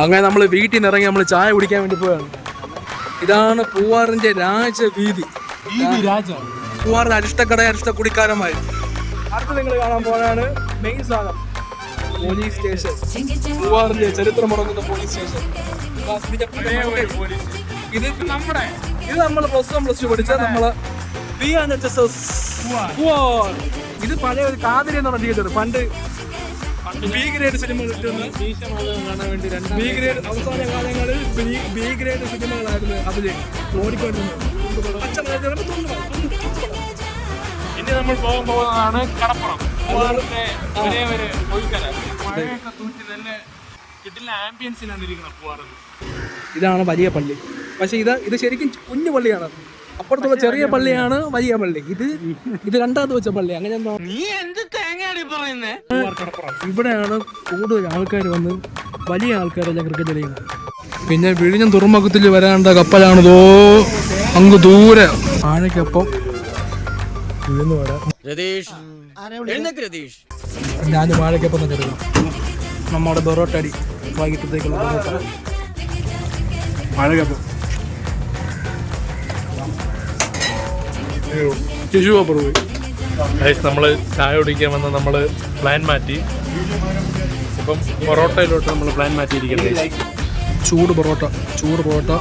അങ്ങനെ നമ്മൾ വീട്ടിൽ നിന്ന് ഇറങ്ങി നമ്മൾ ചായ കുടിക്കാൻ വേണ്ടി പോയാണ് ഇതാണ് പൂവാറിന്റെ രാജവീതി. പൂവാറിന്റെ അരിഷ്ടക്കട അരിഷ്ട കുടിക്കാരമായി അടുത്ത് നിങ്ങൾ കാണാൻ പോകാനാണ് മെയിൻ സാധനം. പോലീസ് സ്റ്റേഷൻ പൂവാറിന്റെ ചരിത്രം മുടങ്ങുന്ന പോലീസ് സ്റ്റേഷൻ ഇത് നമ്മുടെ ഇത് നമ്മൾ പ്ലസ് വൺ പ്ലസ് ടു പഠിച്ച നമ്മളെ B N H S S ഇത് പഴയ ഒരു കാതിരി എന്ന് പറഞ്ഞ തിയേറ്റർ പണ്ട് ബി ഗ്രേഡ് സിനിമ കിട്ടുന്ന ബി ഗ്രേഡ് അവസാന കാലങ്ങളിൽ ബി- ഗ്രേഡ് സിനിമകളായിരുന്നു അതിൽ ഓടിക്കൊണ്ടിരുന്നത്. ഇനി നമ്മൾ പോകാൻ പോകുന്നതാണ് കടപ്പുറം. പൂവാറിന്റെ ഒരേ ഒരു ഒഴുക്കര. മഴയൊക്കെ തൂറ്റി നല്ല കിട്ടില്ല ആംബിയൻസിലാണ് ഇരിക്കുന്നത് ഇതാണ് വലിയ പള്ളി. പക്ഷെ ഇത് ഇത് ശരിക്കും കുഞ്ഞു പള്ളിയാണ്. അപ്പുറത്തുള്ള ചെറിയ പള്ളിയാണ് വലിയ പള്ളി. ഇത് ഇത് രണ്ടാമത് വെച്ച പള്ളി. അങ്ങനെ എന്തോ? നീ എന്ത് തേങ്ങയാണ് പറയുന്നേ? ഇവിടെയാണ് കൂടുതൽ ആൾക്കാർ വന്ന് വലിയ ആൾക്കാരെല്ലാം ക്രിക്കറ്റ് കളിക്കുന്നത്. പിന്നെ വിഴിഞ്ഞം തുറമുഖത്തിൽ വരാണ്ട കപ്പലാണിതോ അങ്ങ് ദൂരെ. ആഴയ്ക്കൊപ്പം ഞാൻ വാഴയ്ക്കൊപ്പം തന്നെ എടുക്കണം നമ്മുടെ ബൊറോട്ടടി വൈകിട്ടത്തേക്കുള്ള ബൊറോട്ട. വാഴയ്ക്കൊപ്പം ശിശു പേപ്പർ പോയി. നമ്മൾ ചായ കുടിക്കാൻ വന്ന നമ്മൾ പ്ലാൻ മാറ്റി. ഇപ്പം പൊറോട്ടയിലോട്ട് നമ്മൾ പ്ലാൻ മാറ്റിയിരിക്കുന്നത് ചൂട് പൊറോട്ട ചൂട് പൊറോട്ട.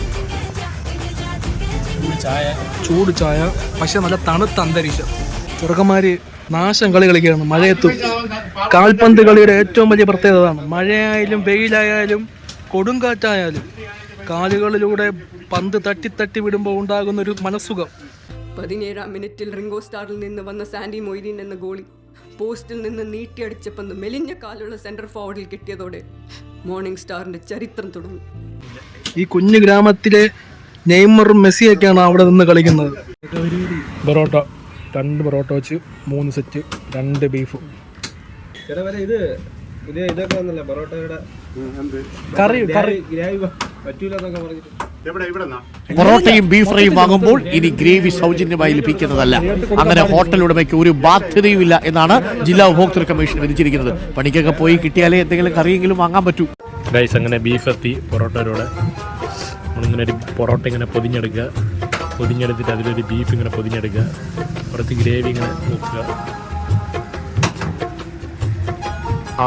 ചായ. ചൂട് ചായ പക്ഷെ നല്ല തണുത്ത അന്തരീക്ഷം. ചെറുക്കന്മാര് നാശം കളി കളിക്കുകയാണ് മഴയത്തു. കാൽപന്ത് കളിയുടെ ഏറ്റവും വലിയ പ്രത്യേകത അതാണ്. മഴയായാലും വെയിലായാലും കൊടുങ്കാറ്റായാലും കാലുകളിലൂടെ പന്ത് തട്ടി തട്ടി വിടുമ്പോൾ ഉണ്ടാകുന്ന ഒരു മനസ്സുഖം. പതിനേഴാം മിനിറ്റിൽ റിംഗോ സ്റ്റാറിൽ നിന്ന് വന്ന സാൻഡി മൊയ്തീൻ എന്ന ഗോളി. പോസ്റ്റിൽ നിന്ന് നീട്ടിയടിച്ച പന്ത് മെലിഞ്ഞ കാലുള്ള സെന്റർ ഫോർവേഡിൽ കിട്ടിയതോടെ മോർണിംഗ് സ്റ്റാറിന്റെ ചരിത്രം തുടങ്ങി. ഈ കുഞ്ഞു ഗ്രാമത്തിലെ നെയ്മറും മെസ്സിയൊക്കെയാണ് അവിടെ നിന്ന് കളിക്കുന്നത്. പൊറോട്ട. രണ്ട് പൊറോട്ട വെച്ച് മൂന്ന് സെറ്റ് രണ്ട് ബീഫ് ഇത് ഇത് ഇതൊക്കെ വന്നല്ലേ പൊറോട്ടയുടെ? കറി കറി. ഗ്രാവി പറ്റൂലെന്നൊക്കെ പറഞ്ഞിട്ട്. പൊറോട്ടയും ബീഫ് ഫ്രൈയും വാങ്ങുമ്പോൾ ഇനി ഗ്രേവി സൗജന്യമായി ലഭിക്കുന്നതല്ല. അങ്ങനെ ഹോട്ടൽ ഉടമയ്ക്ക് ഒരു ബാധ്യതയുമില്ല എന്നാണ് ജില്ലാ ഉപഭോക്തൃ കമ്മീഷൻ വിധിച്ചിരിക്കുന്നത്. പണിക്കൊക്കെ പോയി കിട്ടിയാലേ എന്തെങ്കിലും കറിയെങ്കിലും വാങ്ങാൻ പറ്റൂ. ഗൈസ് അങ്ങനെ ബീഫ് എത്തി പൊറോട്ടയിലൂടെ. നമ്മളിങ്ങനെ ഒരു പൊറോട്ട ഇങ്ങനെ പൊതിഞ്ഞെടുക്കുക. പൊതിഞ്ഞെടുത്തിട്ട് അതിലൊരു ബീഫ് ഇങ്ങനെ പൊതിഞ്ഞെടുക്കുക. കുറച്ച് ഗ്രേവി ഇങ്ങനെ നോക്കുക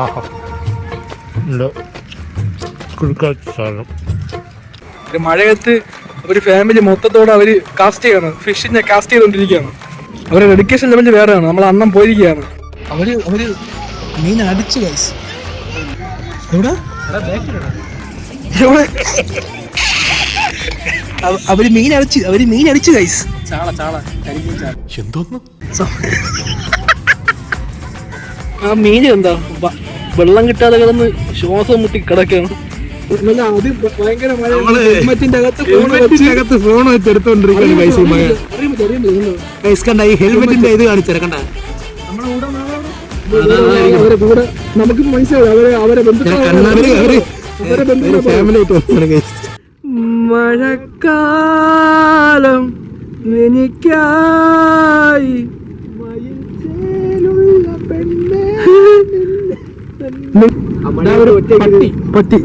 ആഹാ. ഉണ്ട്? കുഴുക്കാത്ത സാധനം. ഒരു മഴയത്ത് ഒരു ഫാമിലി മൊത്തത്തോടെ അവർ കാസ്റ്റ് ചെയ്യാണ്. ഫിഷിനെ കാസ്റ്റ് ചെയ്തുകൊണ്ടിരിക്കുകയാണ്. അവരുടെ ഡെഡിക്കേഷൻ ലെവൽ വേറെയാണ്. നമ്മൾ അന്നം പോയിരിക്കുകയാണ്. അവർ അവർ മീൻ അടിച്ച് ഗൈസ് എവിടെ? എവിടെ? അവർ മീൻ അടിച്ച് അവർ മീൻ അടിച്ച് ഗൈസ് ചാള ചാള. കരിമീൻ ചാള. എന്തോന്ന്? ആ മീൻ എന്താ? വ- വെള്ളം കിട്ടാതെ കിടന്ന് ശ്വാസം മുട്ടി കിടക്കാണ് ഹെൽമെറ്റിന്റെ അകത്ത് ഫോൺ വെച്ച് എടുത്തോണ്ടിരിക്കുകയാണ് ഈ മഴ. കണ്ട ഈ ഇത് അവരെ കൂടെ നമുക്ക് മനസ്സിലാവും അവരെ അവരെ ബന്ധുക്കളെ ഫാമിലി ആയിട്ട് വന്നതാണ് കൈസ് മഴക്കാലം എനിക്കായി പട്ടി പട്ടി.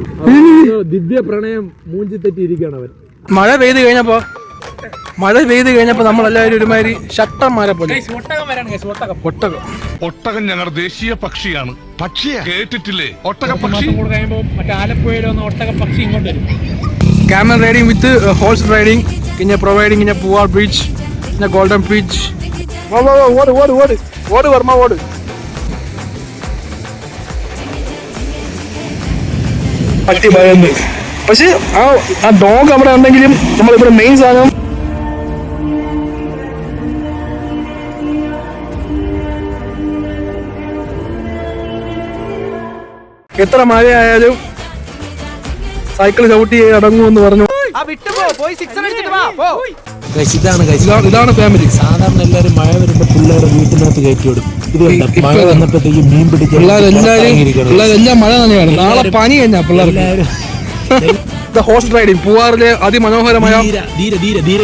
ദിവ്യ പ്രണയം മൂഞ്ചി തെറ്റിയിരിക്കുകയാണ് അവൻ. മഴ പെയ്ത് കഴിഞ്ഞപ്പോ മഴ പെയ്ത് കഴിഞ്ഞപ്പോ നമ്മളെല്ലാവരും ഒരുമാതിരി ഷട്ടന്മാരെ പോലെ. ഒട്ടകം ഒട്ടകം. ഞങ്ങളുടെ ദേശീയ പക്ഷിയാണ്. പക്ഷിയാ കേട്ടിട്ടില്ലേ? ഒട്ടക പക്ഷി. ക്യാമൽ കഴിയുമ്പോൾ മറ്റേ ആലപ്പുഴയിൽ പക്ഷി ഇങ്ങോട്ട് വരും. Camera riding with horse riding പിന്നെ പ്രൊവൈഡിംഗ് പിന്നെ പൂവാർ ബീച്ച് പിന്നെ ഗോൾഡൻ ബീച്ച് ഓട് ഓട് ഓട്. ഓട് വർമ്മ ഓട്. പട്ടി ഭയന്ന് പക്ഷെ ആ ആ ഡോഗ് അവിടെ ഉണ്ടെങ്കിലും നമ്മളിവിടെ മെയിൻ സാധനം എത്ര മഴയായാലും സൈക്കിൾ ചവിട്ടി അടങ്ങുമെന്ന് പറഞ്ഞു. ഇതാണ് ഇതാണ് ഇതാണ് ഫാമിലി സാധാരണ എല്ലാവരും മഴ വരുമ്പോൾ പിള്ളേരെ വീട്ടിനകത്ത് കയറ്റി വിടും ഇത് മഴ. വന്നപ്പോഴത്തേക്ക് മീൻ പിള്ളേരെല്ലാരും പിള്ളേരെല്ലാം മഴ തന്നെയാണ് നാളെ പനി കഴിഞ്ഞാ പിള്ളേർ ഹോഴ്സ് റൈഡിങ് പൂവാറിലെ അതിമനോഹരമായ ധീര ധീര ധീര ധീര.